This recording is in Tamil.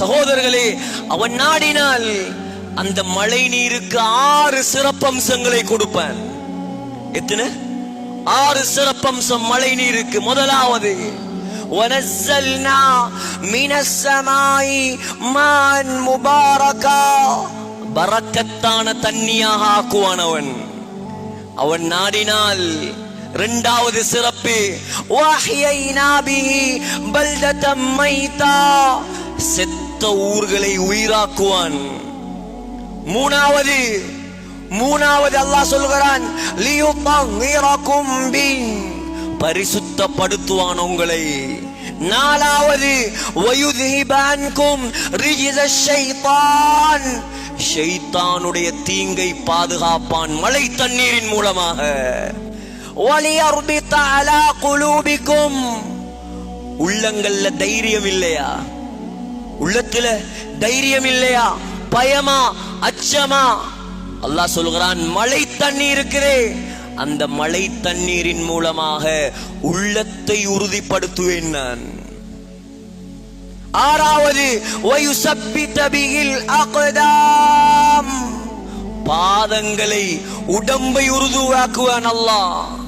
சகோதரர்களே அவன் நாடினால் அந்த மழை நீருக்கு ஆறு சிறப்பம்சங்களை கொடுப்பான் எத்தனை ஆறு சிறப்பம்சம் மழை நீருக்கு முதலாவது ونزلنا من السماء ماء مباركا பரக்கத்தான தண்ணியாக ஆக்குவான் அவன் அவன் நாடினால் இரண்டாவது சிறப்பு وَأَحْيَيْنَا بِهِ بَلْدَةً مَيْتًا செத்த ஊர்களை உயிராக்குவான். மூணாவது மூணாவது அல்லாஹ் சொல்கிறான் பரிசுத்தப்படுத்துவான் உங்களை. நாலாவது ஷைத்தானுடைய தீங்கை பாதுகாப்பான் மழை தண்ணீரின் மூலமாக. உள்ளங்கள்ல தைரியம் இல்லையா? உள்ளத்துல தைரியம் இல்லையா பயமா? அச்சமா? அல்லாஹ் சொல்கிறான் மழை தண்ணி இருக்குதே அந்த மழை தண்ணீரின் மூலமாக உள்ளத்தை உறுதிப்படுத்துவேன் நான். ஆறாவது பாதங்களை உடம்பை உருதுவாக்குவான் அல்லாஹ்.